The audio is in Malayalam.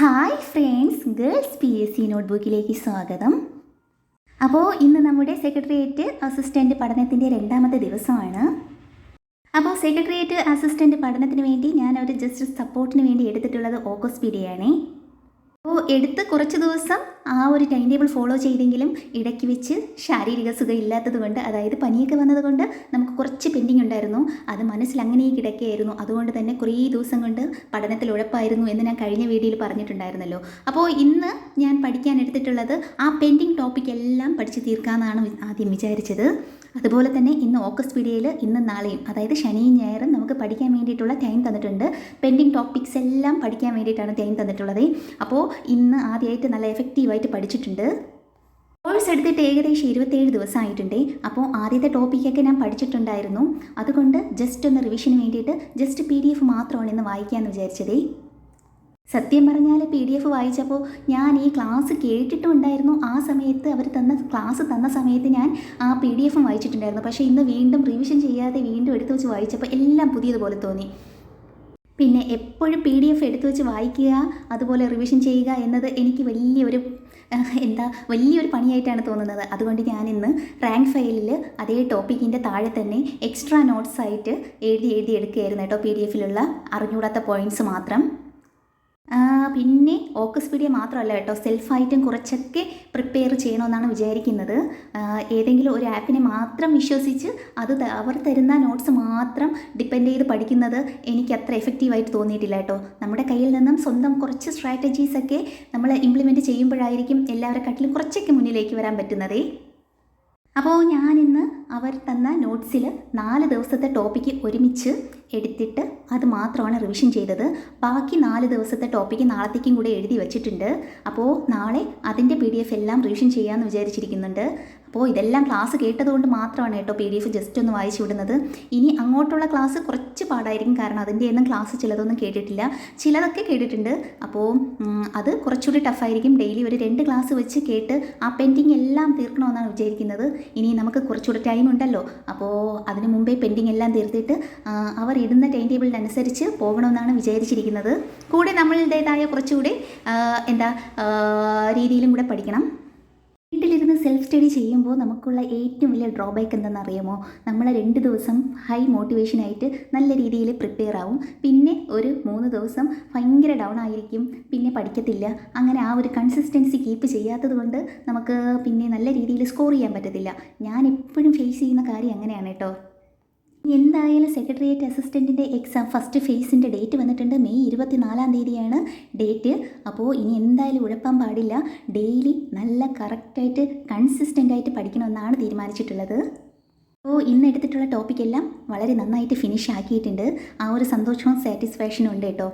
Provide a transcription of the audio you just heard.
Hi friends girls P S C നോട്ട്ബുക്കിലേക്ക് സ്വാഗതം. അപ്പോൾ ഇന്ന് നമ്മുടെ സെക്രട്ടേറിയറ്റ് അസിസ്റ്റന്റ് പഠനത്തിന്റെ രണ്ടാമത്തെ ദിവസമാണ്. അപ്പോൾ സെക്രട്ടേറിയറ്റ് അസിസ്റ്റന്റ് പഠനത്തിന് വേണ്ടി ഞാൻ ഒരു ജസ്റ്റ് സപ്പോർട്ടിന് വേണ്ടി എടുത്തിട്ടുള്ളത് ഓഗസ്റ്റ് പീഡിയയാണേ അപ്പോൾ എടുത്ത് കുറച്ച് ദിവസം ആ ഒരു ടൈം ടേബിൾ ഫോളോ ചെയ്തെങ്കിലും ഇടയ്ക്ക് വെച്ച് ശാരീരിക സുഖം ഇല്ലാത്തത് കൊണ്ട് അതായത് പനിയൊക്കെ വന്നതുകൊണ്ട് നമുക്ക് കുറച്ച് പെൻഡിങ് ഉണ്ടായിരുന്നു. അത് മനസ്സിൽ അങ്ങനെ കിടക്കുകയായിരുന്നു. അതുകൊണ്ട് തന്നെ കുറേ ദിവസം കൊണ്ട് പഠനത്തിൽ ഉഴപ്പായിരുന്നു എന്ന് ഞാൻ കഴിഞ്ഞ വീഡിയോയിൽ പറഞ്ഞിട്ടുണ്ടായിരുന്നല്ലോ. അപ്പോൾ ഇന്ന് ഞാൻ പഠിക്കാൻ എടുത്തിട്ടുള്ളത് ആ പെൻഡിങ് ടോപ്പിക് എല്ലാം പഠിച്ച് തീർക്കാമെന്നാണ് ആദ്യം വിചാരിച്ചത്. അതുപോലെ തന്നെ ഇന്ന് ഓഗസ്റ്റ് വീഡിയോയിൽ ഇന്നും നാളെയും അതായത് ശനിയും ഞായറും നമുക്ക് പഠിക്കാൻ വേണ്ടിയിട്ടുള്ള ടൈം തന്നിട്ടുണ്ട്. പെൻഡിങ് ടോപ്പിക്സ് എല്ലാം പഠിക്കാൻ വേണ്ടിയിട്ടാണ് ടൈം തന്നിട്ടുള്ളത്. അപ്പോൾ ഇന്ന് ആദ്യമായിട്ട് നല്ല എഫക്റ്റീവായിട്ട് പഠിച്ചിട്ടുണ്ട്. കോഴ്സ് എടുത്തിട്ട് ഏകദേശം ഇരുപത്തേഴ് ദിവസമായിട്ടുണ്ട്. അപ്പോൾ ആദ്യത്തെ ടോപ്പിക്കൊക്കെ ഞാൻ പഠിച്ചിട്ടുണ്ടായിരുന്നു. അതുകൊണ്ട് ജസ്റ്റ് ഒന്ന് റിവിഷന് വേണ്ടിയിട്ട് ജസ്റ്റ് പി ഡി എഫ് മാത്രമാണ് ഇന്ന് വായിക്കാമെന്ന് വിചാരിച്ചതേ. സത്യം പറഞ്ഞാൽ പി ഡി എഫ് വായിച്ചപ്പോൾ ഞാൻ ഈ ക്ലാസ് കേട്ടിട്ടുണ്ടായിരുന്നു. ആ സമയത്ത് അവർ തന്ന ക്ലാസ് തന്ന സമയത്ത് ഞാൻ ആ പി ഡി എഫും വായിച്ചിട്ടുണ്ടായിരുന്നു. പക്ഷേ ഇന്ന് വീണ്ടും റിവിഷൻ ചെയ്യാതെ വീണ്ടും എടുത്തു വെച്ച് വായിച്ചപ്പോൾ എല്ലാം പുതിയതുപോലെ തോന്നി. പിന്നെ എപ്പോഴും പി ഡി എഫ് എടുത്തു വെച്ച് വായിക്കുക അതുപോലെ റിവിഷൻ ചെയ്യുക എന്നത് എനിക്ക് വലിയൊരു എന്താ വലിയൊരു പണിയായിട്ടാണ് തോന്നുന്നത്. അതുകൊണ്ട് ഞാൻ ഇന്ന് റാങ്ക് ഫയലിൽ അതേ ടോപ്പിക്കിന്റെ താഴെ തന്നെ എക്സ്ട്രാ നോട്ട്സ് ആയിട്ട് എഴുതി എഴുതി എടുക്കുകയായിരുന്നു കേട്ടോ പി ഡി എഫിലുള്ള അറിഞ്ഞൂടാത്ത പോയിന്റ്സ് മാത്രം. പിന്നെ ഓക്കസ് പീഡിയ മാത്രമല്ല കേട്ടോ. സെൽഫായിട്ടും കുറച്ചൊക്കെ പ്രിപ്പയർ ചെയ്യണമെന്നാണ് വിചാരിക്കുന്നത്. ഏതെങ്കിലും ഒരു ആപ്പിനെ മാത്രം വിശ്വസിച്ച് അത് അവർ തരുന്ന നോട്ട്സ് മാത്രം ഡിപ്പെൻഡ് ചെയ്ത് പഠിക്കുന്നത് എനിക്ക് അത്ര എഫക്റ്റീവായിട്ട് തോന്നിയിട്ടില്ല കേട്ടോ. നമ്മുടെ കയ്യിൽ നിന്നും സ്വന്തം കുറച്ച് സ്ട്രാറ്റജീസൊക്കെ നമ്മൾ ഇംപ്ലിമെന്റ് ചെയ്യുമ്പോഴായിരിക്കും എല്ലാവരെക്കാട്ടിലും കുറച്ചൊക്കെ മുന്നിലേക്ക് വരാൻ പറ്റുന്നതേ. അപ്പോൾ ഞാനിന്ന് അവർ തന്ന നോട്ട്സിൽ നാല് ദിവസത്തെ ടോപ്പിക്ക് ഒരുമിച്ച് എടുത്തിട്ട് അത് മാത്രമാണ് റിവിഷൻ ചെയ്തത്. ബാക്കി നാല് ദിവസത്തെ ടോപ്പിക്ക് നാളത്തേക്കും കൂടെ എഴുതി വെച്ചിട്ടുണ്ട്. അപ്പോൾ നാളെ അതിന്റെ പി ഡി എഫ് എല്ലാം റിവിഷൻ ചെയ്യാമെന്ന് വിചാരിച്ചിരിക്കുന്നുണ്ട്. അപ്പോൾ ഇതെല്ലാം ക്ലാസ് കേട്ടതുകൊണ്ട് മാത്രമാണ് കേട്ടോ പി ഡി എഫ് ജസ്റ്റ് ഒന്ന് വായിച്ചു വിടുന്നത്. ഇനി അങ്ങോട്ടുള്ള ക്ലാസ് കുറച്ച് പാടായിരിക്കും കാരണം അതിന്റെ ഒന്നും ക്ലാസ് ചിലതൊന്നും കേട്ടിട്ടില്ല. ചിലതൊക്കെ കേട്ടിട്ടുണ്ട്. അപ്പോൾ അത് കുറച്ചുകൂടി ടഫായിരിക്കും ഡെയിലി ഒരു രണ്ട് ക്ലാസ് വെച്ച് കേട്ട് ആ പെൻഡിങ് എല്ലാം തീർക്കണമെന്നാണ് വിചാരിക്കുന്നത്. ഇനി നമുക്ക് കുറച്ചുകൂടി ടൈം ഉണ്ടല്ലോ അപ്പോൾ അതിന് മുമ്പേ പെൻഡിങ് എല്ലാം തീർത്തിട്ട് അവർ ഇടുന്ന ടൈം ടേബിളിനനുസരിച്ച് പോകണമെന്നാണ് വിചാരിച്ചിരിക്കുന്നത്. കൂടെ നമ്മളുടേതായ കുറച്ചുകൂടി എന്താ രീതിയിലും കൂടെ പഠിക്കണം. വീട്ടിലിരുന്ന് സെൽഫ് സ്റ്റഡി ചെയ്യുമ്പോൾ നമുക്കുള്ള ഏറ്റവും വലിയ ഡ്രോബാക്ക് എന്താണെന്നറിയാമോ? നമ്മൾ രണ്ട് ദിവസം ഹൈ മോട്ടിവേഷനായിട്ട് നല്ല രീതിയിൽ പ്രിപ്പയർ ആവും. പിന്നെ ഒരു മൂന്ന് ദിവസം ഭയങ്കര ഡൗൺ ആയിരിക്കും. പിന്നെ പഠിക്കത്തില്ല. അങ്ങനെ ആ ഒരു കൺസിസ്റ്റൻസി കീപ്പ് ചെയ്യാത്തത് കൊണ്ട് നമുക്ക് പിന്നെ നല്ല രീതിയിൽ സ്കോർ ചെയ്യാൻ പറ്റത്തില്ല. ഞാൻ എപ്പോഴും ഫേസ് ചെയ്യുന്ന കാര്യം അങ്ങനെയാണ് കേട്ടോ. എന്തായാലും സെക്രട്ടേറിയറ്റ് അസിസ്റ്റന്റിന്റെ എക്സാം ഫസ്റ്റ് ഫേസിന്റെ ഡേറ്റ് വന്നിട്ടുണ്ട്. മെയ് ഇരുപത്തിനാലാം തീയതിയാണ് ഡേറ്റ് അപ്പോൾ ഇനി എന്തായാലും ഉഴപ്പാൻ പാടില്ല. ഡെയിലി നല്ല കറക്റ്റായിട്ട് കൺസിസ്റ്റന്റായിട്ട് പഠിക്കണമെന്നാണ് തീരുമാനിച്ചിട്ടുള്ളത്. അപ്പോൾ ഇന്ന് എടുത്തിട്ടുള്ള ടോപ്പിക്കെല്ലാം വളരെ നന്നായിട്ട് ഫിനിഷ് ആക്കിയിട്ടുണ്ട്. ആ ഒരു സന്തോഷവും സാറ്റിസ്ഫാക്ഷനും ഉണ്ട് കേട്ടോ.